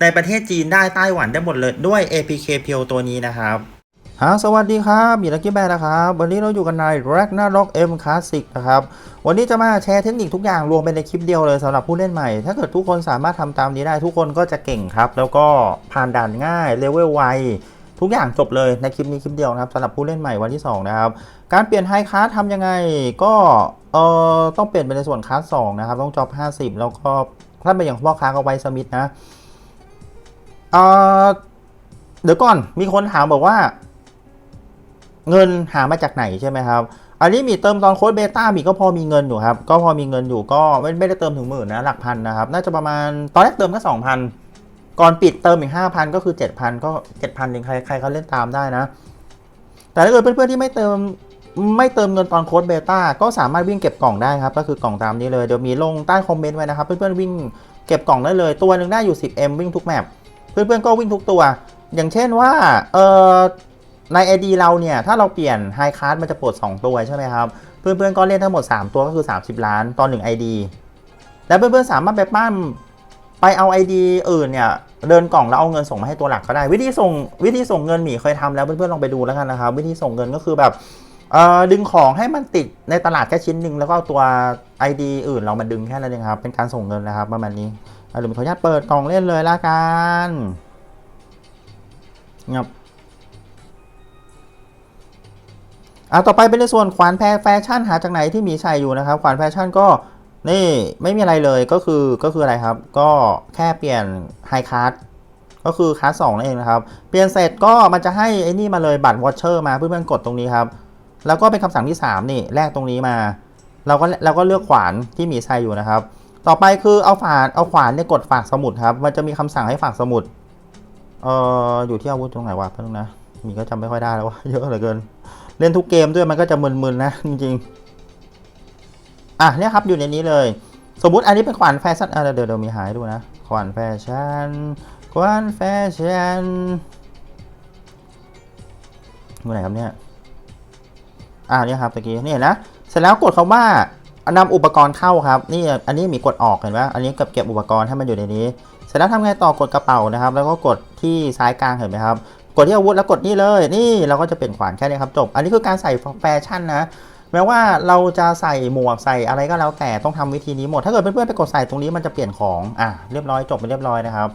ในประเทศจีนได้ไต้หวันได้หมดเลยด้วย APK p e o ตัวนี้นะครับฮะสวัสดีครับมีลักกี้แบร์นะครับ วันนี้เราอยู่กันใน Ragnarok M Classic นะครับ วันนี้จะมาแชร์เทคนิคทุกอย่างรวมไปในคลิปเดียวเลยสำหรับผู้เล่นใหม่ ถ้าเกิดทุกคนสามารถทำตามนี้ได้ทุกคนก็จะเก่งครับ แล้วก็ผ่านด่านง่ายเลเวลไวทุกอย่างจบเลยในคลิปนี้คลิปเดียวนะครับสำหรับผู้เล่นใหม่วันที่ 2 นะครับ การเปลี่ยนไฮคลาสทำยังไงก็เอ่อต้องเปลี่ยนไปในส่วนคลาส2นะครับต้องจอบ50 แล้วก็ถ้าเป็นอย่างพ่อค้าก็ไว้สมิธนะ เอ่อเดี๋ยวก่อนมีคนถามบอกว่า เงินหามาจากไหนใช่ไหมครับ อันนี้มีเติมตอนโค้ดเบต้ามีก็พอมีเงินอยู่ครับ ก็พอมีเงินอยู่ก็ไม่ไม่ได้เติมถึงหมื่นนะหลักพันนะครับ น่าจะประมาณตอนแรกเติมแค่สองพันก่อนปิดเติมอีกห้าพันก็คือเจ็ดพันก็เจ็ดพันเองใครใครเขาเล่นตามได้นะ แต่ถ้าเกิดเพื่อนๆที่ไม่เติมไม่เติมเงินตอนโค้ดเบต้าก็สามารถวิ่งเก็บกล่องได้ครับ ก็คือกล่องตามนี้เลยเดี๋ยวมีลงใต้คอมเมนต์ไว้นะครับ เพื่อนๆวิ่งเก็บกล่องได้เลย ตัวหนึ่งได้อยู่ 10M วิ่งทุกแมป เพื่อนๆก็วิ่งทุกตัว อย่างเช่นว่าเออใน ID เราเนี่ย ถ้าเราเปลี่ยนไฮค a า d มันจะปลด2 ตัวใช่ไหมครับ เพื่อนๆก็เล่นทั้งหมด 3 ตัวก็คือ 30 ล้านตอน 1 ID แล้วเพื่อนๆสามารถไปปั้มไปเอา ID อื่นเนี่ยเดินกล่องแล้วเอาเงินส่งมาให้ตัวหลักก็ได้ วิธีส่งวิธีส่งเงินหมีเคยทำแล้วเพื่อนๆลองไปดูแล้วกันนะครับ วิธีส่งเงินก็คือแบบดึงของให้มันติดในตลาดแค่ชิ้นหนึ่งแล้วก็เอาตัว ID อื่นเรามาดึงแค่นั้นเองครับเป็นการส่งเงินนะครับประมาณนี้ อะเดี๋ยวผมขออนุญาตเปิดกล่องเล่นเลยละกันงับอะต่อไปเป็นในส่วนขวานแพแฟชั่นหาจากไหนที่มีใส่อยู่นะครับ ขวานแฟชั่นก็นี่ไม่มีอะไรเลยก็คือก็คืออะไรครับ ก็แค่เปลี่ยนไฮค a า d ก็คือค a า d สองนั่นเองนะครับ เปลี่ยนเสร็จก็มันจะให้ไอ้นี่มาเลยบัตรวอชเชอร์มาเพื่อนๆกดตรงนี้ครับ แล้วก็เป็นคำสั่งที่ 3 นี่แลกตรงนี้มา เราก็เราก็เลือกขวานที่มีใส่อยู่นะครับ ต่อไปคือเอาฝาเอาขวานเนี่ยกดฝากสมุดครับ มันจะมีคำสั่งให้ฝากสมุด เอ่ออยู่ที่อาวุธตรงไหนวะเพิ่งนะ มีก็จำไม่ค่อยได้แล้วว่าเยอะเหลือเกิน เล่นทุกเกมด้วยมันก็จะมึนๆนะจริงๆ อะเนี่ยครับอยู่ในนี้เลย สมมุติอันนี้เป็นขวานแฟชั่นอะเดี๋ยวเดี๋ยวมีหายดูนะ ขวานแฟชั่น ขวานแฟชั่นอยู่อไหนครับเนี่ยอ่าเนี่ยครับตะกี้นี่นะ เสร็จแล้วกดคำว่า นำอุปกรณ์เข้าครับนี่อันนี้มีกดออกเห็นไหมอันนี้เก็บเก็บอุปกรณ์ให้มันอยู่ในนี้ เสร็จแล้วทำไงต่อกดกระเป๋านะครับ แล้วก็กดที่ซ้ายกลางเห็นไหมครับกดที่อาวุธแล้วกดนี่เลยนี่เราก็จะเปลี่ยนขวานแค่นี้ครับจบ อันนี้คือการใส่แฟชั่นนะแม้ว่าเราจะใส่หมวกใส่อะไรก็แล้วแต่ต้องทำวิธีนี้หมด ถ้าเกิดเพื่อนๆไปกดใส่ตรงนี้มันจะเปลี่ยนของอะเรียบร้อยจบไปเรียบร้อยนะครับ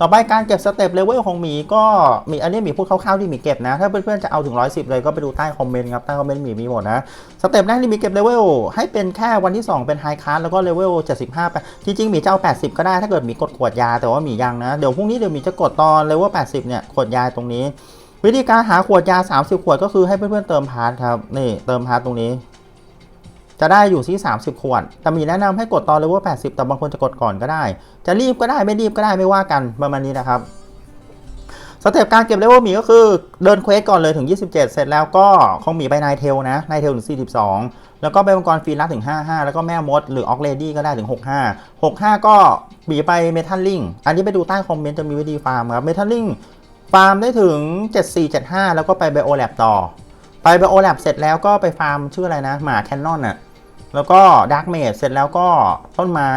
ต่อไปการเก็บสเต็ปเลเวลของหมีก็มีอันนี้หมีพูดคร่าวๆที่หมีเก็บนะ ถ้าเพื่อนๆจะเอาถึง 110 เลยก็ไปดูใต้คอมเมนต์ครับใต้คอมเมนต์หมีมีหมดนะสเต็ปแรกที่มีเก็บเลเวลให้เป็นแค่วันที่ 2 เป็นไฮค a า d แล้วก็เลเวล 75 ไป จริงๆหมีจะเอา 80 ก็ได้ถ้าเกิดหมีกดขวดยาแต่ว่าหมียังนะ เดี๋ยวพรุ่งนี้เดี๋ยวหมีจะกดตอนเลเวล 80 เนี่ยขวดยาตรงนี้ วิธีการหาขวดยา 30 ขวดก็คือให้เพื่อนๆเติมพาร์ทครับนี่เติมพาร์ทตรงนี้ จะได้อยู่ที่ 30 ขวด แต่มีแนะนำให้กดตอนเลเวล80 แต่บางคนจะกดก่อนก็ได้ จะรีบก็ได้ไม่รีบก็ได้ไม่ว่ากันประมาณนี้นะครับสเต็ปการเก็บเลเวลหมีก็คือเดินเควสก่อนเลยถึง 27 เสร็จแล้วก็คงหมีไปนายเทลนะนายเทลถึง 42 แล้วก็ไปมังกรฟีนัสถึง 55 แล้วก็แม่มด หรือออกเลดี้ก็ได้ถึง 65 65 ก็หมีไปเมทัลลิงอันนี้ไปดูใต้คอมเมนต์จะมีวิธีฟาร์มครับเมทัลลิงฟาร์มได้ถึง 74 75 แล้วก็ไปไบโอแลบต่อ ไปไบโอแลบเสร็จแล้วก็ไปฟาร์มชื่ออะไรนะ หมาแคนนอนอะแล้วก็ดาร์กเมดเสร็จแล้วก็ต้นไม้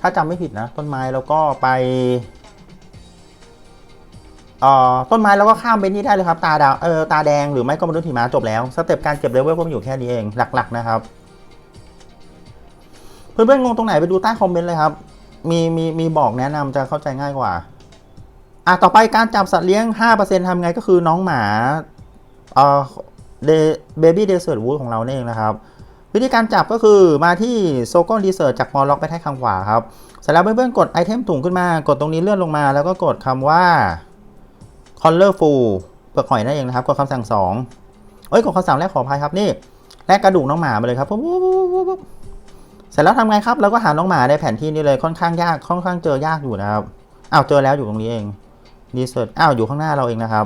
ถ้าจำไม่ผิดนะ ต้นไม้แล้วก็ไปเอ่อต้นไม้แล้วก็ข้ามไปนี่ได้เลยครับ ตาดาวเออตาแดงหรือไม่ก็มนุษย์หิมะจบแล้วสเต็ปการเก็บเลเวลก็มีอยู่แค่นี้เองหลัก ๆ นะครับ เพื่อนๆงงตรงไหนไปดูใต้คอมเมนต์เลยครับ มีมีมีบอกแนะนำจะเข้าใจง่ายกว่าอะต่อไปการจับสัตว์เลี้ยง 5%ทำไงก็คือน้องหมาเอ่อ เบบี้เดสเซอร์วูดของเราเนี่ยเองนะครับ วิธีการจับก็คือมาที่โซโก้ดีเซอร์จากมอลล็อกไปให้ข้างขวาครับเสร็จแล้วเพื่อนๆกดไอเทมถุงขึ้นมากดตรงนี้เลื่อนลงมา แล้วก็กดคำว่า colorful เปลือกหอยนั่นเองนะครับกดคำสั่ง2เอ้ยกดคำสั่งแรกขออภัยครับนี่แรกกระดูกน้องหมามาเลยครับปุ๊บปุ๊บเสร็จแล้วทำไงครับเราก็หาน้องหมาในแผนที่นี้เลยค่อนข้างยากค่อนข้างเจอยากอยู่นะครับอ้าวเจอแล้วอยู่ตรงนี้เองดีเซิร์ตอ้าวอยู่ข้างหน้าเราเองนะครับ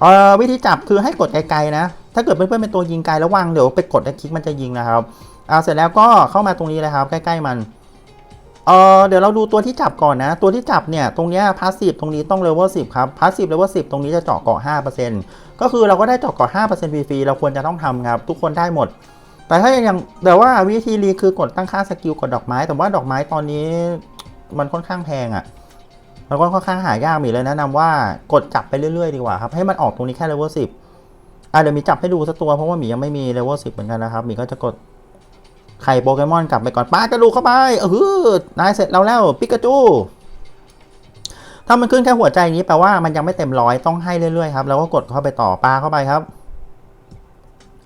เอ่อวิธีจับคือให้กดไกลๆนะ ถ้าเกิดเพื่อนๆเป็นตัวยิงไกลแล้ววางเดี๋ยวไปกดแล้วคลิกมันจะยิงนะครับเอาเสร็จแล้วก็เข้ามาตรงนี้เลยครับ ใกล้ๆมันเออเดี๋ยวเราดูตัวที่จับก่อนนะ ตัวที่จับเนี่ย ตรงเนี้ยพาสซีฟตรงนี้ต้องเลเวล10ครับพาสซีฟเลเวล10ตรงนี้จะเจาะเกาะ5%ก็คือเราก็ได้เจาะเกาะ5%ฟรีๆเราควรจะต้องทำครับ ทุกคนได้หมด แต่ถ้าอย่างแต่ว่าวิธีรีคือกดตั้งค่าสกิลกดดอกไม้ แต่ว่าดอกไม้ตอนนี้มันค่อนข้างแพงอะ่ะมันก็ค่อนข้างหายากมีเลยแนะนำว่ากดจับไปเรื่อยๆดีกว่าครับให้มันออกตรงนี้แค่เลเวล10 อะเดี๋ยวมีจับให้ดูสักตัวเพราะว่าหมียังไม่มีเลเวล10เหมือนกันนะครับหมีก็จะกดไข่โปเกมอนกลับไปก่อนป้ากระดูกเข้าไปเออนายเสร็จแล้วแล้วปิกาจูถ้ามันขึ้นแค่หัวใจนี้แปลว่ามันยังไม่เต็มร้อยต้องให้เรื่อยๆครับแล้วก็กดเข้าไปต่อปลาเข้าไปครับ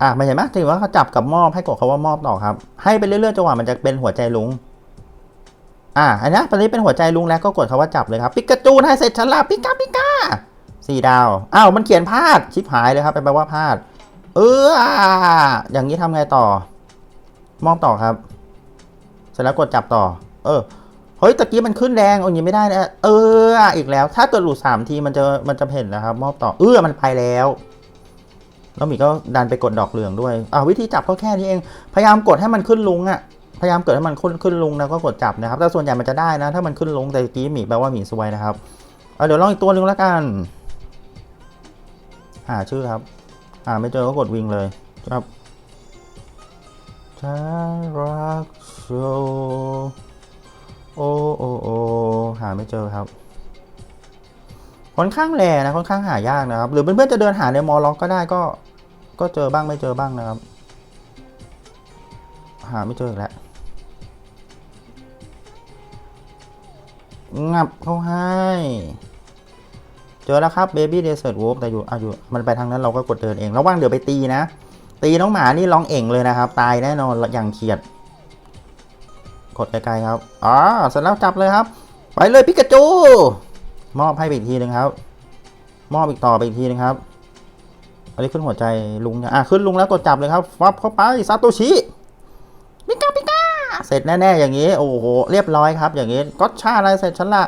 อะมันเห็นไหมถือว่าเขาจับกับมอบให้กดคาว่ามอบต่อครับ ให้ไปเรื่อยๆจนกว่ามันจะเป็นหัวใจลุงอะอันนี้ตอนนี้เป็นหัวใจลุงแล้วก็กดคาว่าจับเลยครับปิกาจูนให้เสร็จฉันละปิกาปิกา สี่ดาว อ้าว มันเขียนพลาด ชิบหายเลยครับ แปลว่าพลาด เออ อย่างนี้ทำไงต่อ มอบต่อครับ เสร็จแล้วกดจับต่อ เออ เฮ้ย ตะกี้มันขึ้นแดงเอาอย่างนี้ไม่ได้นะเออ อีกแล้ว ถ้าเกิดหลุดสามทีมันจะ มันจะเห็นนะครับ มอบต่อ เออ มันไปแล้วแล้วมีก็ดันไปกดดอกเหลืองด้วยอ่าวิธีจับก็แค่นี้เอง พยายามกดให้มันขึ้นลุงอะพยายามกดให้มันขึ้นขึ้นลุงแล้วก็กดจับนะครับ แต่ส่วนใหญ่มันจะได้นะ ถ้ามันขึ้นลุงแต่ตะกี้หมีแปลว่าหมีซวยนะครับเอาเดี๋ยวลองอีกตัวหนึ่งแล้วกัน หาชื่อครับ หาไม่เจอก็กดวิ่งเลยครับฉันรักโชโอโอโอหาไม่เจอครับค่อนข้างแรนะค่อนข้างหายากนะครับ หรือเพื่อนๆจะเดินหาในมอลล็อกก็ได้ก็ ก็เจอบ้างไม่เจอบ้างนะครับ หาไม่เจออีกแล้วงับเขาให้ เจอแล้วครับ Baby Desert Wolf แต่อยู่อะอยู่มันไปทางนั้นเราก็กดเดินเอง ระวังเดี๋ยวไปตีนะ ตีน้องหมานี่ร้องเอ่งเลยนะครับ ตายแน่นอนอย่างเขียด กดไกลๆครับอ๋อเสร็จแล้วจับเลยครับ ไปเลยปิกาจู มอบให้ไปอีกทีหนึงครับ มอบอีกต่อไปอีกทีนึงครับอันนี้ขึ้นหัวใจลุงอะขึ้นลุงแล้วกดจับเลยครับฟับเข้าไปซาโตชิปิกาปิกาเสร็จแน่ๆอย่างนี้ โอ้โห เรียบร้อยครับ อย่างนี้ก็ชาอะไรเสร็จฉันละ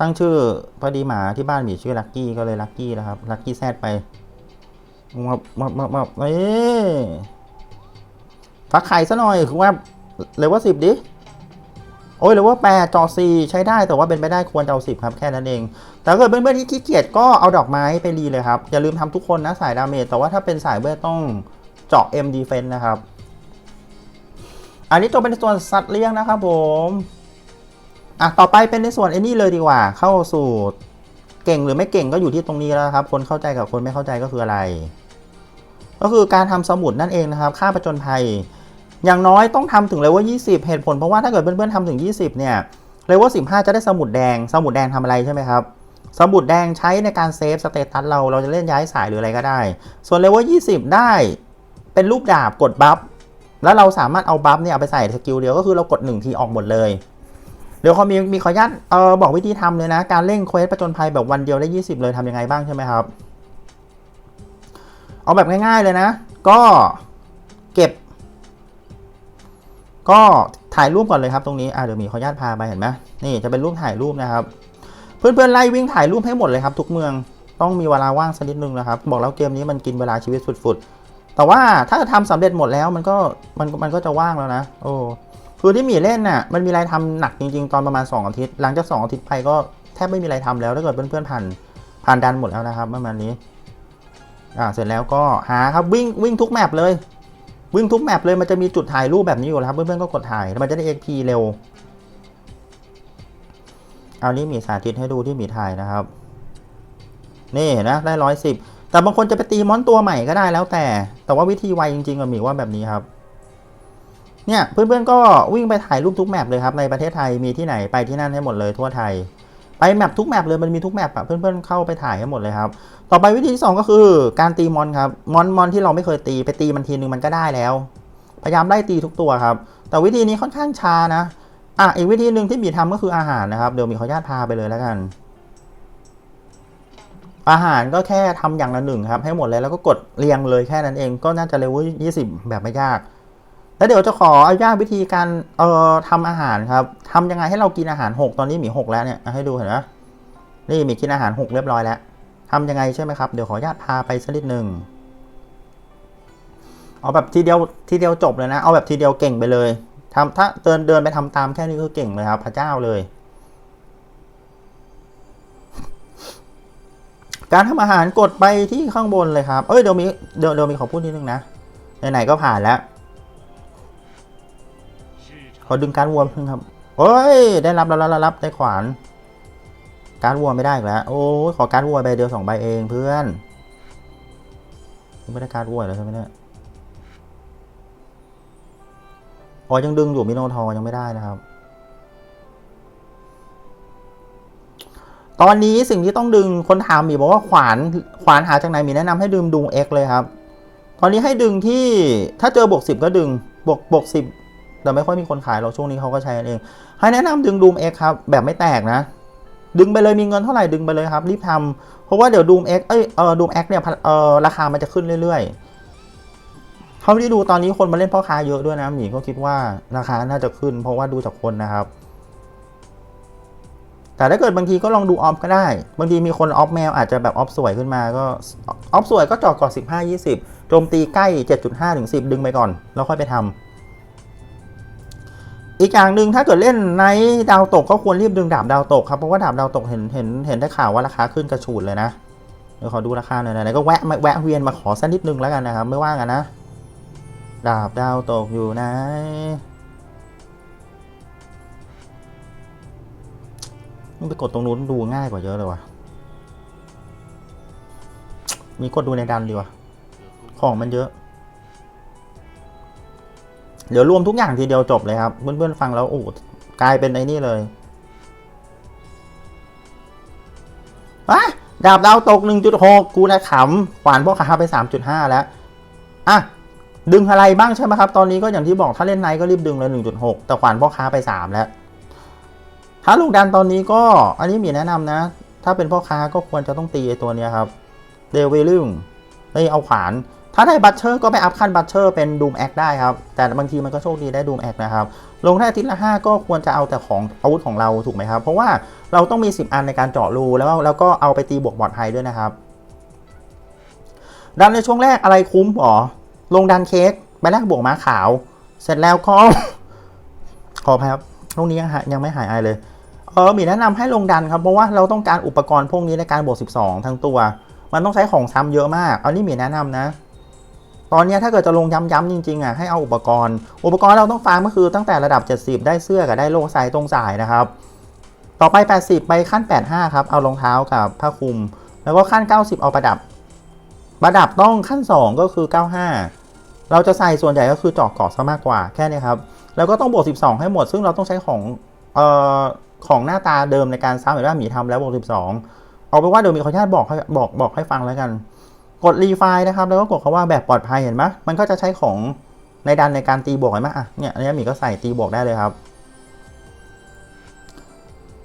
ตั้งชื่อพอดีหมาที่บ้านมีชื่อลักกี้ก็เลยลักกี้นะครับลักกี้แซดไปมามามามาเอ้ฟักไข่ซะหน่อยคือว่าเลเวลสิบดิโอ้ยเลเวลแปดจอซีใช้ได้แต่ว่าเป็นไม่ได้ควรจะเอาสิบครับแค่นั้นเอง แต่ถ้าเกิดเพื่อนๆที่ขี้เกียจก็เอาดอกไม้ไปรีเลยครับ อย่าลืมทำทุกคนนะสายดาเมจแต่ว่าถ้าเป็นสายเวทต้องเจาะ M defense นะครับ อันนี้ตัวเป็นส่วนสัตว์เลี้ยงนะครับผม อะต่อไปเป็นในส่วนไอ้นี่เลยดีกว่า เข้าสู่เก่งหรือไม่เก่งก็อยู่ที่ตรงนี้แล้วครับ คนเข้าใจกับคนไม่เข้าใจก็คืออะไร ก็คือการทำสมุดนั่นเองนะครับค่าประจนภัย อย่างน้อยต้องทำถึงเลเวล20 เหตุผลเพราะว่าถ้าเกิดเพื่อนๆทำถึง 20 เนี่ยเลเวล15 จะได้สมุดแดง สมุดแดงทำอะไรใช่ไหมครับสมุดแดงใช้ในการเซฟสเตตัสเราเราจะเล่นย้ายสายหรืออะไรก็ได้ ส่วนเลเวล20 ได้เป็นรูปดาบกดบัฟแล้วเราสามารถเอาบัฟเนี่ยเอาไปใส่สกิลเดียวก็คือเรากด1ทีออกหมดเลย เดี๋ยวเขามีมีขออนุญาตเออบอกวิธีทำเลยนะ การเล่นเควสประจนภัยแบบวันเดียวได้ 20 เลยทำยังไงบ้างใช่ไหมครับ เอาแบบง่าย ๆเลยนะ ก็เก็บ ก็ถ่ายรูปก่อนเลยครับตรงนี้อ่าเดี๋ยวมีขออนุญาตพาไปเห็นไหมนี่จะเป็นรูปถ่ายรูปนะครับ เพื่อนๆไล่วิ่งถ่ายรูปให้หมดเลยครับ ทุกเมืองต้องมีเวลาว่างสักนิดนึงนะครับ บอกแล้วเกมนี้มันกินเวลาชีวิตสุดๆแต่ว่าถ้าทำสำเร็จหมดแล้วมันก็มันมันก็จะว่างแล้วนะ โอ้ คือที่หมีเล่นน่ะมันมีอะไรทำหนักจริง ๆ ตอนประมาณ 2 อาทิตย์ หลังจาก 2 อาทิตย์ไปก็แทบไม่มีอะไรทำแล้วถ้าเกิดเพื่อนๆผ่านผ่านดันหมดแล้วนะครับประมาณนี้อ่าเสร็จแล้วก็หาครับวิ่งวิ่งทุกแมปเลย วิ่งทุกแมปเลยมันจะมีจุดถ่ายรูปแบบนี้อยู่แล้วครับเพื่อนๆก็กดถ่ายแล้วมันจะได้ XP เร็ว เอานี้มีสาธิตให้ดูที่มีถ่ายนะครับ นี่นะได้ร้อยสิบแต่บางคนจะไปตีมอนตัวใหม่ก็ได้แล้วแต่ แต่ว่าวิธีไวจริงๆอะมีว่าแบบนี้ครับ เนี่ยเพื่อนๆก็วิ่งไปถ่ายรูปทุกแมปเลยครับในประเทศไทยมีที่ไหนไปที่นั่นให้หมดเลยทั่วไทย ไปแมปทุกแมปเลยมันมีทุกแมปอะเพื่อนๆเข้าไปถ่ายให้หมดเลยครับ ต่อไปวิธีที่สองก็คือการตีมอนครับมอนมอนที่เราไม่เคยตีไปตีมันทีนึงมันก็ได้แล้ว พยายามไล่ตีทุกตัวครับ แต่วิธีนี้ค่อนข้างช้านะอะอีกวิธีหนึ่งที่มีทำก็คืออาหารนะครับเดี๋ยวมีขออนุญาตพาไปเลยแล้วกัน อาหารก็แค่ทำอย่างละหนึ่งครับให้หมดเลยแล้วก็กดเรียงเลยแค่นั้นเองก็น่าจะเลเวลยี่สิบแบบไม่ยาก แล้วเดี๋ยวจะขออนุญาตวิธีการเอ่อทำอาหารครับทำยังไงให้เรากินอาหารหกตอนนี้หมีหกแล้วเนี่ยให้ดูเห็นไหมนี่มีกินอาหารหกเรียบร้อยแล้วทำยังไงใช่ไหมครับเดี๋ยวขออนุญาตพาไปสักนิดหนึ่งเอาแบบทีเดียวทีเดียวจบเลยนะ เอาแบบทีเดียวเก่งไปเลยทำถ้าเดินเดินไปทำตามแค่นี้ก็เก่งเลยครับ พระเจ้าเลย การทำอาหารกดไปที่ข้างบนเลยครับ เอ้ยเดี๋ยวมีเดี๋ยวเดี๋ยวมีขอพูดนิดนึงนะไหนๆก็ผ่านแล้ว อดึงการวัวเพิ่งครับเอ้ย ได้รับแล้วรับรับรับได้ขวาน การวัวไม่ได้อีกแล้ว โอ้ขอการวัวใบเดียวสองใบเองเพื่อนไม่ได้การวัวแล้วใช่ไหมเนี่ยอ๋อยังดึงอยู่มิโนทอร์ยังไม่ได้นะครับ ตอนนี้สิ่งที่ต้องดึงคนถามมีบอกว่าขวานขวานหาจากไหนมีแนะนำให้ดึงดู X เลยครับ ตอนนี้ให้ดึงที่ถ้าเจอบวกสิบก็ดึงบวกบวกสิบ แต่ไม่ค่อยมีคนขายเราช่วงนี้เขาก็ใช้กันเอง ให้แนะนำดึงดูม X ครับ แบบไม่แตกนะ ดึงไปเลยมีเงินเท่าไหร่ดึงไปเลยครับ รีบทำเพราะว่าเดี๋ยวดูม X เอ้ยเออดูม X เนี่ยเออราคามันจะขึ้นเรื่อยๆเขาที่ดูตอนนี้คนมาเล่นพ่อค้าเยอะด้วยนะหมีก็คิดว่าราคาน่าจะขึ้น เพราะว่าดูจากคนนะครับแต่ถ้าเกิดบางทีก็ลองดูออฟก็ได้ บางทีมีคนออฟแมวอาจจะแบบออฟสวยขึ้นมาก็ออฟสวยก็จอดก่อน 15 20 โจมตีใกล้ 7.5ถึง10 ดึงไปก่อน แล้วค่อยไปทำ อีกอย่างหนึ่งถ้าเกิดเล่นในดาวตกก็ควรรีบดึงดาบดาวตกครับเพราะว่าดาบดาวตกเห็นเห็นเห็นได้ข่าวว่าราคาขึ้นกระฉูดเลยนะเดี๋ยวขอดูราคาหน่อยนะก็แวะมาแวะเวียนมาขอสักนิดนึงแล้วกันนะครับ ไม่ว่ากันนะ ดาบดาวตกอยู่ไหนมึงไปกดตรงนู้นดูง่ายกว่าเยอะเลยว่ะ มีกดดูในดันดีว่ะ ของมันเยอะ เดี๋ยวรวมทุกอย่างทีเดียวจบเลยครับ เพื่อนๆฟังแล้วโอ้กลายเป็นไอ้นี่เลยอะดาบดาวตก 1.6 กูนะขำขวานพวกขาไป 3.5 แล้ว อะ ดึงอะไรบ้างใช่ไหมครับ ตอนนี้ก็อย่างที่บอกถ้าเล่นไนก็รีบดึงเลย 1.6 แต่ขวานพ่อค้าไป 3 แล้ว ถ้าลูกดันตอนนี้ก็อันนี้มีแนะนำนะ ถ้าเป็นพ่อค้าก็ควรจะต้องตีไอ้ตัวนี้ครับ เดวิลึงไม่เอาขวาน ถ้าได้บัตเชอร์ก็ไปอัพขั้นบัตเชอร์เป็นดูมแอคได้ครับ แต่บางทีมันก็โชคดีได้ดูมแอคนะครับ ลงได้อาทิตย์ละ 5 ก็ควรจะเอาแต่ของอาวุธของเราถูกไหมครับ เพราะว่าเราต้องมี 10 อันในการเจาะรูแล้วแล้วก็เอาไปตีบวกบอดไฮด้วยนะครับ ดันในช่วงแรกอะไรคุ้มหรอ ลงดันเค้กไปแลกบวกม้าขาว เสร็จแล้วก็ขออภัยครับช่วงนี้ยังยังไม่หายไอเลย เออมีแนะนำให้ลงดันครับเพราะว่าเราต้องการอุปกรณ์พวกนี้ในการบวก 12 ทั้งตัว มันต้องใช้ของซ้ำเยอะมาก เอานี่มีแนะนำนะ ตอนนี้ถ้าเกิดจะลงย้ำๆจริงๆอะให้เอาอุปกรณ์ อุปกรณ์เราต้องฟาร์มก็คือตั้งแต่ระดับ 70 ได้เสื้อกับได้โลสายตรงสายนะครับ ต่อไป 80 ไปขั้น 85 ครับ เอารองเท้ากับผ้าคลุม แล้วก็ขั้น 90 เอาประดับ ประดับต้องขั้น 2 ก็คือ 95 เราจะใส่ส่วนใหญ่ก็คือจาะเกาะซะมากกว่าแค่นี้ครับ แล้วก็ต้องบวก 12 ให้หมด ซึ่งเราต้องใช้ของเอ่อของหน้าตาเดิมในการซ้ำหรือว่าหมีทำแล้วบวก 12 เอาไปว่าเดี๋ยวมีขออนุญาตบอกบอกบอกให้ฟังแล้วกัน กดรีไฟล์นะครับ แล้วก็กดคาว่าแบบปลอดภัยเห็นไหมมันก็จะใช้ของในดันในการตีบวกเห็นไหมอะเนี่ยอันนี้หมีก็ใส่ตีบวกได้เลยครับ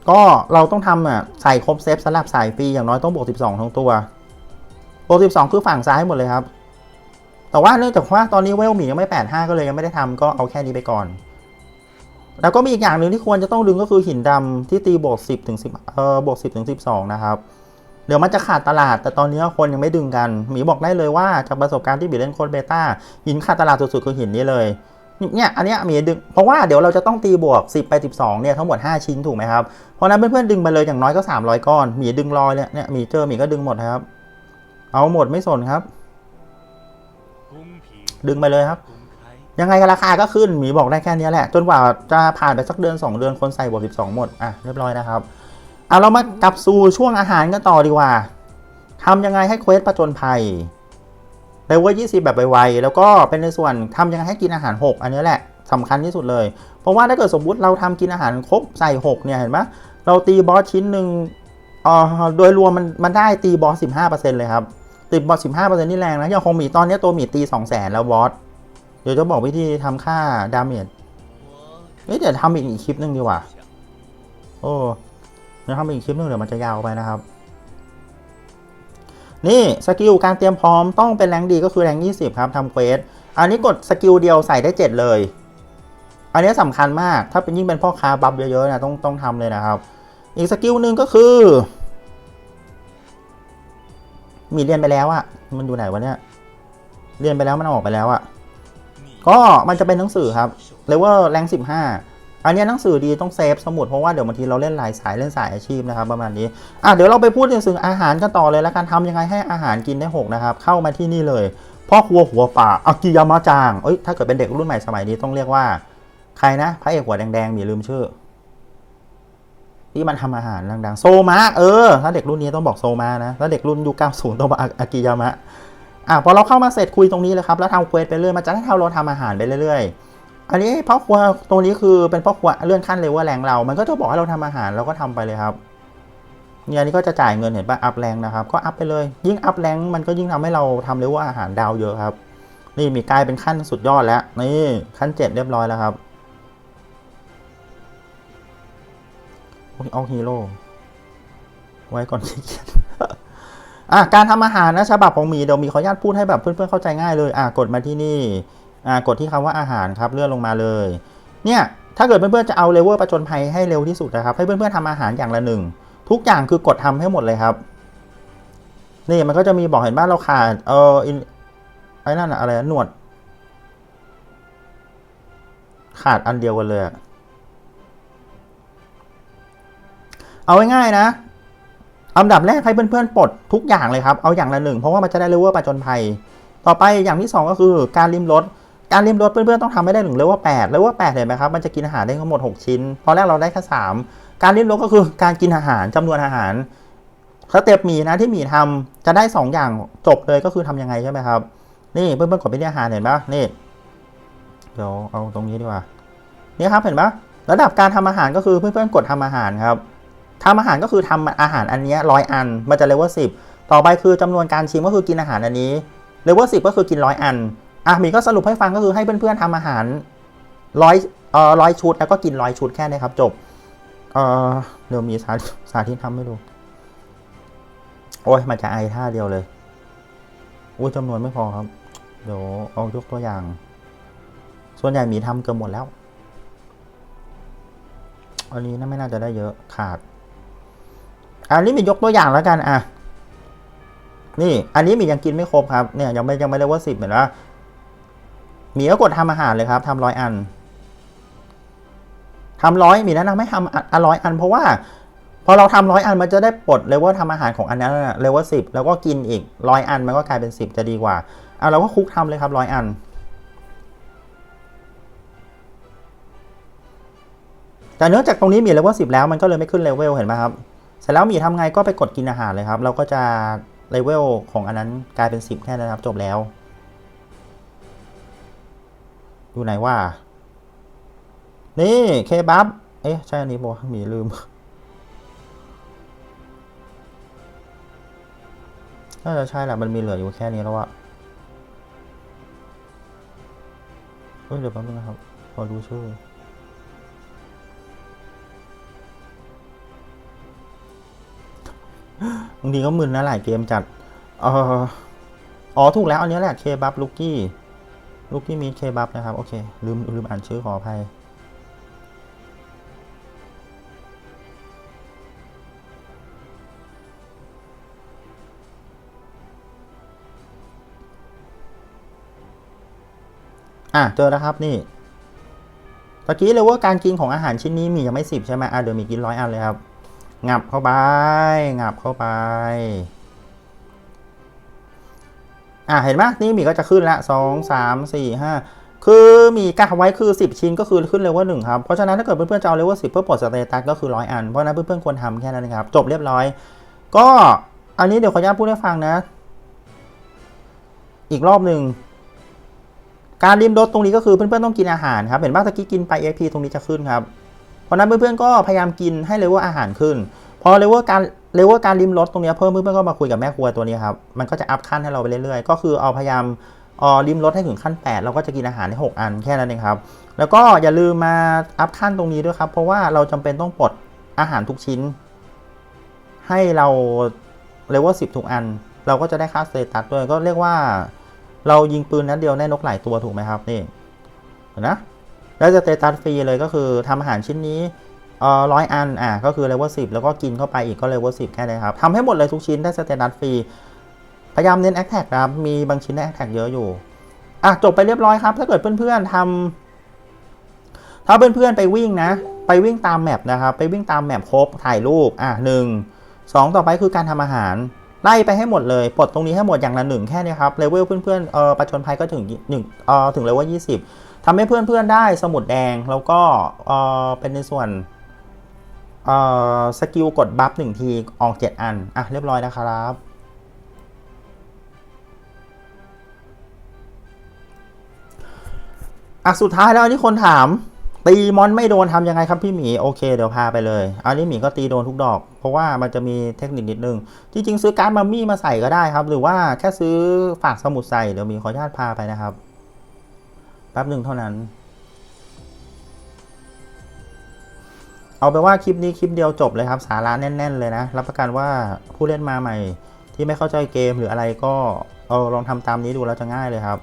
ก็เราต้องทำอะใส่ครบเซฟสลับสายฟรีอย่างน้อยต้องบวก 12 ทั้งตัวบวก 12 คือฝั่งซ้ายหมดเลยครับ แต่ว่าเนื่องจากว่าตอนนี้เวลหมียังไม่ 85 ก็เลยยังไม่ได้ทำก็เอาแค่นี้ไปก่อน แล้วก็มีอีกอย่างหนึ่งที่ควรจะต้องดึงก็คือหินดำที่ตีบวก 10ถึง10เอ่อบวก 10ถึง12 นะครับ เดี๋ยวมันจะขาดตลาด แต่ตอนนี้คนยังไม่ดึงกัน หมีบอกได้เลยว่าจากประสบการณ์ที่บีเล่นโค้ดเบต้าหินขาดตลาดสุดๆคือหินนี้เลยเนี่ยอันนี้หมีดึง เพราะว่าเดี๋ยวเราจะต้องตีบวก 10 ไป 12 เนี่ยทั้งหมด 5 ชิ้นถูกไหมครับ เพราะนั้นเพื่อนๆดึงไปเลยอย่างน้อยก็ 300 ก้อนหมีดึงรอยเนี่ยเนี่ยหมีเจอหมีก็ดึงหมดครับ เอาหมดไม่สนครับ ดึงไปเลยครับ ยังไงก็ราคาก็ขึ้นหมีบอกได้แค่นี้แหละ จนกว่าจะผ่านไปสักเดือน 2 เดือนคนใส่บวก 12 หมด อะเรียบร้อยนะครับ เอาเรามากลับสู่ช่วงอาหารกันต่อดีกว่าทำยังไงให้เควสประจนภัยเลเวล20แบบไวๆแล้วก็เป็นในส่วนทำยังไงให้กินอาหาร 6 อันนี้แหละสำคัญที่สุดเลย เพราะว่าถ้าเกิดสมมุติเราทำกินอาหารครบใส่ 6 เนี่ยเห็นไหมเราตีบอสชิ้นหนึ่งออโดยรวมมันมันได้ตีบอส15%เลยครับตีบอส15%นี่แรงนะอย่างของหมีตอนนี้ตัวหมีตี200,000แล้วบอสเดี๋ยวจะบอกวิธีทำค่าดาเมจเอ้ยเดี๋ยวทำอีกอีกคลิปหนึ่งดีกว่า โอ้ เดี๋ยวทำอีกคลิปหนึ่งเดี๋ยวมันจะยาวไปนะครับ นี่สกิลการเตรียมพร้อมต้องเป็นแรงดีก็คือแรง20 ครับทำเควสอันนี้กดสกิลเดียวใส่ได้ 7 เลย อันนี้สำคัญมากถ้าเป็นยิ่งเป็นพ่อค้าบัฟเยอะๆนะต้องต้องทำเลยนะครับ อีกสกิลหนึ่งก็คือ มีเรียนไปแล้วอะมันอยู่ไหนวะเนี่ยเรียนไปแล้วมันออกไปแล้วอะก็มันจะเป็นหนังสือครับเลเวลแรงสิบห้า อันนี้หนังสือดีต้องเซฟสมุดเพราะว่าเดี๋ยวบางทีเราเล่นหลายสายเล่นสายอาชีพนะครับประมาณนี้อะเดี๋ยวเราไปพูดถึงสิ่งอาหารกันต่อเลยแล้วกันทำยังไงให้อาหารกินได้หกนะครับเข้ามาที่นี่เลยพ่อครัวหัวป่าอากิยามะจางเอ้ยถ้าเกิดเป็นเด็กรุ่นใหม่สมัยนี้ต้องเรียกว่า ใครนะพระเอกหัวแดงๆมีลืมชื่อที่มันทำอาหารดังๆ โซมะเออ ถ้าเด็กรุ่นนี้ต้องบอกโซมะนะ ถ้าเด็กรุ่นยุค90ต้องบอกอาอากิยามะ อะพอเราเข้ามาเสร็จคุยตรงนี้เลยครับ แล้วทำเควสไปเรื่อย มันจะให้เราทำอาหารไปเรื่อยๆ อันนี้พ่อครัวตรงนี้คือเป็นพ่อครัวเลื่อนขั้นเลเวลแรงเรา มันก็จะบอกให้เราทำอาหารเราก็ทำไปเลยครับเนี่ยนี้ก็จะจ่ายเงินเห็นป่ะอัพแรงนะครับ ก็อัพไปเลย ยิ่งอัพแรงมันก็ยิ่งทำให้เราทำเลเวลอาหารดาวเยอะครับ นี่มีกลายเป็นขั้นสุดยอดแล้ว นี่ขั้นเจ็ดเรียบร้อยแล้วครับเอาฮีโร่ไว้ก่อนขี้เกียจอะการทำอาหารนะฉบับของหมีเดี๋ยวมีขออนุญาตพูดให้แบบเพื่อนๆเข้าใจง่ายเลยอะกดมาที่นี่ กดที่คำว่าอาหารครับเลื่อนลงมาเลย เนี่ยถ้าเกิดเพื่อนๆจะเอาเลเวลประจนภัยให้เร็วที่สุดนะครับ ให้เพื่อนๆทำอาหารอย่างละหนึ่งทุกอย่างคือกดทำให้หมดเลยครับ นี่มันก็จะมีบอกเห็นบ้านเราขาดเอออไอ้นั่นอะไรหนวด ขาดอันเดียวกันเลยเอาง่ายๆนะอันดับแรกให้เพื่อนๆปลดทุกอย่างเลยครับ เอาอย่างละหนึ่งเพราะว่ามันจะได้เลเวลประจนภัย ต่อไปอย่างที่ 2 ก็คือการริมรถ การริมรถเพื่อนๆต้องทำให้ได้ถึงเลเวล8เลเวล8เห็นไหมครับมันจะกินอาหารได้ทั้งหมด 6 ชิ้นพอแรกเราได้แค่3การริมรถก็คือการกินอาหารจำนวนอาหารสเต็ปหมีนะที่หมีทำจะได้ 2 อย่างจบเลยก็คือทำยังไงใช่ไหมครับ นี่เพื่อนๆกดไปที่อาหารเห็นปะนี่เดี๋ยวเอาตรงนี้ดีกว่านี่ครับเห็นปะระดับการทำอาหารก็คือเพื่อนๆกดทำอาหารครับทำอาหารก็คือทำอาหารอันนี้ร้อยอัน มันจะเลเวลสิบต่อไปคือจำนวนการชิมก็คือกินอาหารอันนี้เลเวลสิบก็คือกินร้อยอัน อะมีก็สรุปให้ฟังก็คือให้เพื่อนๆทำอาหารร้อยเอ่อร้อยชุด แล้วก็กินร้อยชุดแค่นี้ครับ จบ เอ่อเดี๋ยวมีสาสาธิตทำให้ดูโอ้ยมันจะไอท่าเดียวเลยอุ้ยจำนวนไม่พอครับ เดี๋ยวเอายกตัวอย่าง ส่วนใหญ่มีทำเกือบหมดแล้วอันนี้น่าไม่น่าจะได้เยอะขาด อันนี้มียกตัวอย่างแล้วกันอะนี่ อันนี้มียังกินไม่ครบครับ เนี่ยยังไม่ยังไม่ได้ว่าสิบเหมือนว่ามีก็กดทำอาหารเลยครับทำร้อยอันทำร้อยมีแนะนำให้ทำอร้อยอัน เพราะว่าพอเราทำร้อยอันมันจะได้ปลดเลเวลทำอาหารของอันนั้นเลเวลสิบแล้วก็กินอีกร้อยอันมันก็กลายเป็นสิบจะดีกว่าเอาเราก็คุกทำเลยครับร้อยอันแต่เนื่องจากตรงนี้มีเลเวลสิบแล้วมันก็เลยไม่ขึ้นเลเวลเห็นไหมครับเสร็จแล้วมีทำไงก็ไปกดกินอาหารเลยครับ เราก็จะเลเวลของอันนั้นกลายเป็นสิบแค่นั้นครับ จบแล้ว อยู่ไหนว่า นี่เคบับเอ๊ะ ใช่อันนี้บอกมีลืมน่าจะใช่แหละมันมีเหลืออยู่แค่นี้แล้วอะเฮ้ยเดี๋ยวแป๊บนึงนะครับขอดูชื่อบางทีก็มึนนะหลายเกมจัด เอออ๋อ ถูกแล้ว อันนี้แหละ เคบับลูกี้ ลูกี้มีเคบับนะครับ โอเค ลืมลืมอ่านชื่อขออภัยอะเจอแล้วครับนี่ตะกี้เลยว่าการกินของอาหารชิ้นนี้มียังไม่สิบใช่ไหมอะเดี๋ยวมีกินร้อยอันเลยครับ งับเข้าไป งับเข้าไป อะเห็นไหมนี่มีก็จะขึ้นละสองสามสี่ห้าคือมีกะไว้คือสิบชิ้นก็คือขึ้นเลเวลหนึ่งครับ เพราะฉะนั้นถ้าเกิดเพื่อนๆจะเอาเลเวลสิบเพื่อปลดสเตตัสก็คือร้อยอัน เพราะฉะนั้นเพื่อนๆควรทำแค่นั้นเองครับ จบเรียบร้อย ก็อันนี้เดี๋ยวขออนุญาตพูดให้ฟังนะ อีกรอบหนึ่งการริมรถตรงนี้ก็คือเพื่อนๆต้องกินอาหารครับ เห็นว่าตะกี้กินไป AP ตรงนี้จะขึ้นครับ เพราะนั้นเพื่อนๆก็พยายามกินให้เลเวลอาหารขึ้น พอเลเวลการ เลเวลการริมรถตรงนี้เพิ่มเพื่อนๆก็มาคุยกับแม่ครัวตัวนี้ครับ มันก็จะอัพขั้นให้เราไปเรื่อยๆ ก็คือเอาพยายามออริมรถให้ถึงขั้น 8 เราก็จะกินอาหารได้6อันแค่นั้นเองครับ แล้วก็อย่าลืมมาอัพขั้นตรงนี้ด้วยครับ เพราะว่าเราจำเป็นต้องปลดอาหารทุกชิ้น ให้เราเลเวล10ทุกอัน เราก็จะได้ค่าสเตตัสด้วยก็เรียกว่า เรายิงปืนนัดเดียวได้นกหลายตัวถูกไหมครับนี่นะแล้วสเตตัสฟรีเลยก็คือทำอาหารชิ้นนี้ ร้อยอันอะก็คือเลเวลสิบแล้วก็กินเข้าไปอีกก็เลเวลสิบแค่นี้ครับทำให้หมดเลยทุกชิ้นได้สเตตัสฟรีพยายามเน้นแอคแท็กครับมีบางชิ้นแอคแท็กเยอะอยู่อะจบไปเรียบร้อยครับ ถ้าเกิดเพื่อนๆทำถ้าเพื่อนๆไปวิ่งนะ ไปวิ่งตามแมปนะครับ ไปวิ่งตามแมปครบถ่ายรูปอะหนึ่งสองต่อไปคือการทำอาหาร ไล่ไปให้หมดเลยปลดตรงนี้ให้หมดอย่างละหนึ่งแค่นี้ครับเลเวลเพื่อนๆเออประชนภัยก็ถึงหนึ่งเออถึงเลเวลยี่สิบทำให้เพื่อนๆได้สมุดแดงแล้วก็เออเป็นในส่วน สกิลกดบัฟหนึ่งทีออกเจ็ดอัน อะ เรียบร้อยนะครับ อะ สุดท้ายแล้วอันนี้คนถาม ตีมอนไม่โดนทำยังไงครับพี่หมี โอเค เดี๋ยวพาไปเลย อันนี้หมีก็ตีโดนทุกดอก เพราะว่ามันจะมีเทคนิคนิดนึง จริง ๆ ซื้อการ์ดมัมมี่มาใส่ก็ได้ครับ หรือว่าแค่ซื้อฝากสมุดใส่ เดี๋ยวหมีขออนุญาตพาไปนะครับ แป๊บหนึ่งเท่านั้น เอาไปนว่าคลิปนี้คลิปเดียวจบเลยครับ สาระแน่น ๆ เลยนะ รับประกันว่าผู้เล่นมาใหม่ ที่ไม่เข้าใจเกมหรืออะไรก็เออลองทำตามนี้ดูแล้วจะง่ายเลยครับ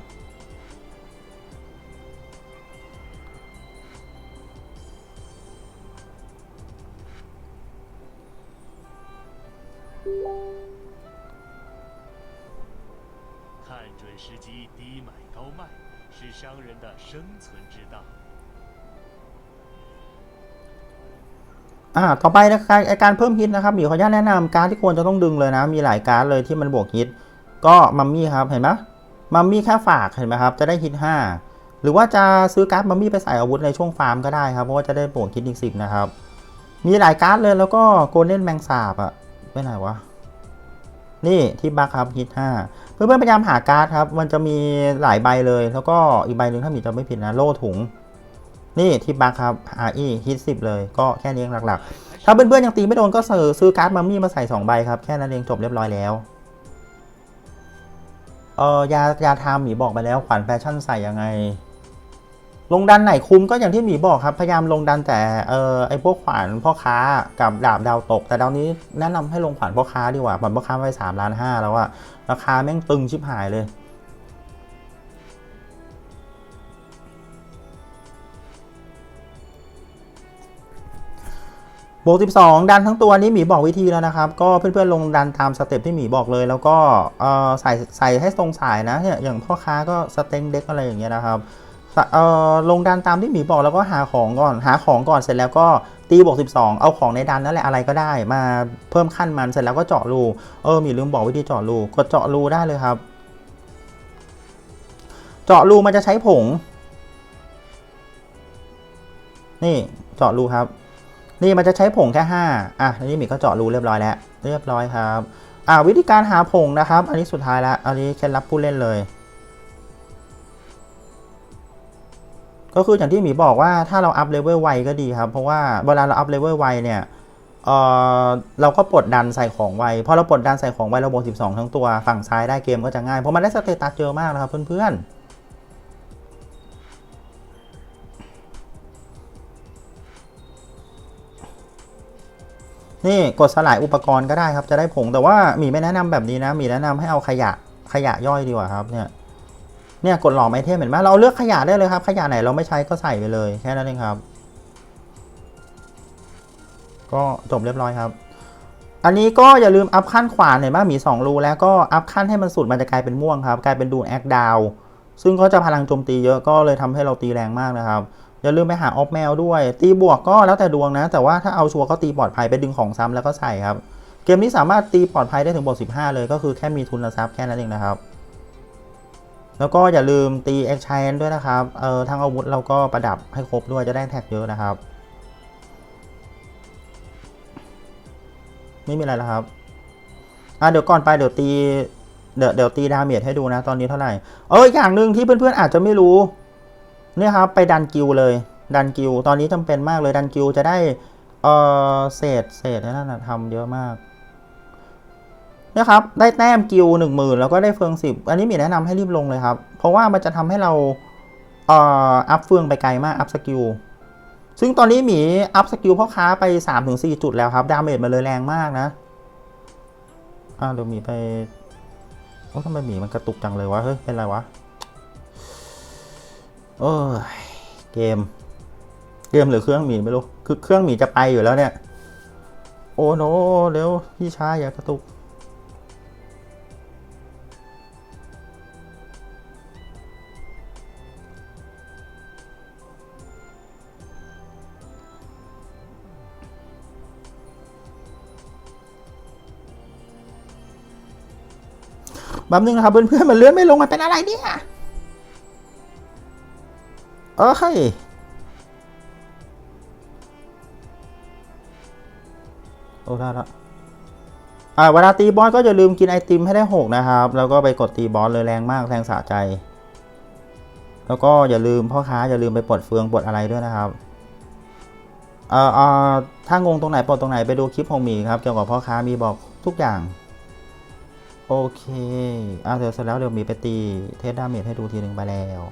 看准时机，低买高卖，是商人的生存之道。 อ่าต่อไปนะครับการเพิ่มฮิตนะครับมีขออนุญาตแนะนำการที่ควรจะต้องดึงเลยนะ มีหลายการเลยที่มันบวกฮิต ก็มัมมี่ครับเห็นไหมมัมมี่แค่ฝากเห็นไหมครับจะได้ฮิต5 หรือว่าจะซื้อการ์ดมัมมี่ไปใส่อาวุธในช่วงฟาร์มก็ได้ครับเพราะว่าจะได้บวกฮิตอีกสิบนะครับมีหลายการ์ดเลยแล้วก็โกลเด้นแมงสาบอะไปไหนวะนี่ที่บัคครับฮิต5เพื่อนๆพยายามหาการ์ดครับ มันจะมีหลายใบเลย แล้วก็อีกใบหนึ่งถ้ามีจะไม่ผิดนะ โล่ถุง นี่ที่บัคครับ RE ฮิต10เลย ก็แค่นี้เองหลักๆ ถ้าเพื่อนๆยังตีไม่โดนก็ซื้อซื้อการ์ดมัมมี่มาใส่ 2 ใบครับ แค่นั้นเองจบเรียบร้อยแล้วเออยายาทามหมีบอกไปแล้วขวัญแฟชั่นใส่ยังไง ลงดันไหนคุ้มก็อย่างที่หมีบอกครับ พยายามลงดันแต่เออไอพวกขวานพ่อค้ากับดาบดาวตก แต่ดาวนี้แนะนำให้ลงขวานพ่อค้าดีกว่าขวานพ่อค้าไปสามล้านห้าแล้วอะราคาแม่งตึงชิบหายเลย บวก 12 ดันทั้งตัวนี้หมีบอกวิธีแล้วนะครับ ก็เพื่อนๆลงดันตามสเต็ปที่หมีบอกเลย แล้วก็ใส่ใส่ให้ตรงสายนะเนี่ยอย่างพ่อค้าก็สเต็งเด็กอะไรอย่างเงี้ยนะครับเอ่อลงดันตามที่หมีบอกแล้วก็หาของก่อนหาของก่อนเสร็จแล้วก็ตีบวก12 เอาของในดันนั่นแหละอะไรก็ได้ มาเพิ่มขั้นมันเสร็จแล้วก็เจาะรูเออหมีลืมบอกวิธีเจาะรูกดเจาะรูได้เลยครับ เจาะรูมันจะใช้ผง นี่เจาะรูครับ นี่มันจะใช้ผงแค่ 5 อะนนี้หมีก็เจาะรูเรียบร้อยแล้ว เรียบร้อยครับ อ่าวิธีการหาผงนะครับ อันนี้สุดท้ายแล้ว อันนี้เคล็ดลับผู้เล่นเลย ก็คืออย่างที่หมีบอกว่าถ้าเราอัพเลเวลไวก็ดีครับ เพราะว่าเวลาเราอัพเลเวลไวเนี่ยเออเราก็ปลดดันใส่ของไวพอเราปลดดันใส่ของไวเราบวก12 ทั้งตัวฝั่งซ้ายได้เกมก็จะง่าย เพราะมันได้สเตตัสเยอะมากนะครับเพื่อนๆ นี่กดสลายอุปกรณ์ก็ได้ครับจะได้ผงแต่ว่าหมีไม่แนะนำแบบนี้นะหมีแนะนำให้เอาขยะขยะย่อยดีกว่าครับเนี่ยเนี่ยกดหลอมไอเทมเห็นไหมเราเลือกขยะได้เลยครับขยะไหนเราไม่ใช้ก็ใส่ไปเลยแค่นั้นเองครับ ก็จบเรียบร้อยครับ อันนี้ก็อย่าลืมอัพขั้นขวานเห็นไหมมี2รูแล้วก็อัพขั้นให้มันสุดมันจะกลายเป็นม่วงครับ กลายเป็นดูนแอคดาวซึ่งก็จะพลังโจมตีเยอะก็เลยทำให้เราตีแรงมากนะครับ อย่าลืมไปหาออฟแมวด้วย ตีบวกก็แล้วแต่ดวงนะ แต่ว่าถ้าเอาชัวร์ก็ตีปลอดภัยไปดึงของซ้ำแล้วก็ใส่ครับ เกมนี้สามารถตีปลอดภัยได้ถึงบวก15 เลยก็คือแค่มีทุนทรัพย์แค่นั้นเองนะครับ แล้วก็อย่าลืมตีเอ็กช n นด้วยนะครับเออทั้งอาวุธเราก็ประดับให้ครบด้วยจะได้แท็กเยอะนะครับ ไม่มีอะไรแล้วครับอะเดี๋ยวก่อนไปเดี๋ยวตีเดี๋ยวเดี๋ยวตีดาเมจให้ดูนะตอนนี้เท่าไหร่เอออย่างหนึ่งที่เพื่อนๆอาจจะไม่รู้ เนี่ยครับไปดันกิวเลย ดันกิว ตอนนี้จำเป็นมากเลยดันกิวจะได้เออเศษเศษนั่นนะทำเยอะมากเนี่ยครับได้แต้มกิวหนึ่งหมื่นแล้วก็ได้เฟืองสิบอันนี้มีแนะนำให้รีบลงเลยครับ เพราะว่ามันจะทำให้เราเอ่ออัพเฟืองไปไกลมากอัพสกิลซึ่งตอนนี้หมีอัพสกิลพ่อค้าไป3าถึงสจุดแล้วครับ ดาเมจมันเลยแรงมากนะอ่าเดี๋ยวหมีไปโอ้ทำไมหมีมันกระตุกจังเลยวะเฮ้ยเป็นไรวะ โอ้ยเกม เกมหรือเครื่องหมีไม่รู้ คือเครื่องหมีจะไปอยู่แล้วเนี่ย โอ้โนเร็วพี่ชายอย่ากระตุก แป๊บนึงนะครับเพื่อนๆมันเลื่อนไม่ลงมันเป็นอะไรเนี่ย เอ้ยโอ้ได้ละอ่าเวลาตีบอสก็อย่าลืมกินไอติมให้ได้หกนะครับ แล้วก็ไปกดตีบอสเลยแรงมากแรงสะใจ แล้วก็อย่าลืมพ่อค้าอย่าลืมไปปลดเฟืองปลดอะไรด้วยนะครับเอ่อเอ่อถ้างงตรงไหนปลดตรงไหนไปดูคลิปของมีครับเกี่ยวกับพ่อค้ามีบอกทุกอย่าง โอเคอะเดี๋ยวเสร็จแล้วเดี๋ยวมีไปตีเทสดาเมจให้ดูทีหนึ่งไปแล้ว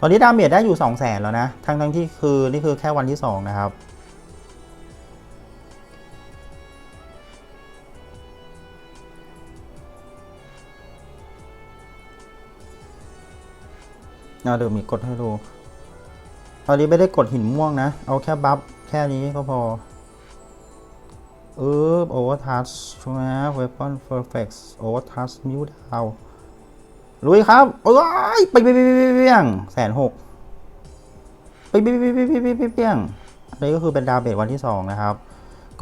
ตอนนี้ดาเมจได้อยู่ 2 0 0แสนแล้วนะ ทั้งทั้งที่คือนี่คือแค่วันที่ 2 นะครับเอาเดี๋ยวมีกดให้ดู ตอนนี้ไม่ได้กดหินม่วงนะ เอาแค่บัฟแค่นี้ก็พอเออโอเวอร์ทัชใช่ไหม weapon perfect over touch มิวดาว ลุยครับเอ้ยไปไปไปไปเปี้ยงแสนหกไปไปไปไปไปไปไปเปี้ยงนนี้ก็คือเป็นดาวเบสวันที่สองนะครับ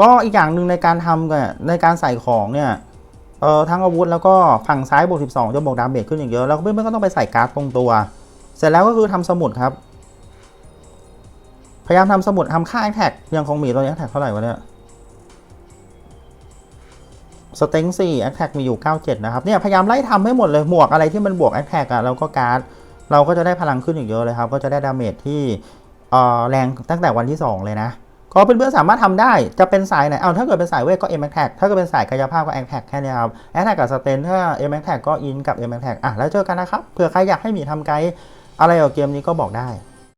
ก็อีกอย่างหนึ่งในการทำกันในการใส่ของเนี่ยเอ่อทั้งอาวุธแล้วก็ฝั่งซ้ายบวก12จะบวกดาเมจขึ้นอย่างเยอะแล้วเพื่อนๆก็ต้องไปใส่การ์ดตรงตัว เสร็จแล้วก็คือทำสมุดครับ พยายามทำสมุดทำค่าแท็กยังคงมีตอนนี้แท็กเท่าไหร่วะเนี่ย สเต็งสี่แอคแท็กมีอยู่ 97 นะครับ เนี่ยพยายามไล่ทำให้หมดเลย หมวกอะไรที่มันบวกแอคแท็กอะแล้วก็การ์ด เราก็จะได้พลังขึ้นอย่างเยอะเลยครับ ก็จะได้ดาเมจที่อ่อแรงตั้งแต่วันที่ 2 เลยนะ ก็เพื่อนๆสามารถทำได้ จะเป็นสายไหน เอาถ้าเกิดเป็นสายเวทก็ M a t t a c ถ้าเกิดเป็นสายกายภาพก็ a t t a c แค่นี้ครับ a t t a c กับสเตนถ้า M a t t a c ก็อินกับ M a t t a c อะแล้วเจอกันนะครับ เผื่อใครอยากให้หมีทำไกด์อะไรกับเกมนี้ก็บอกได้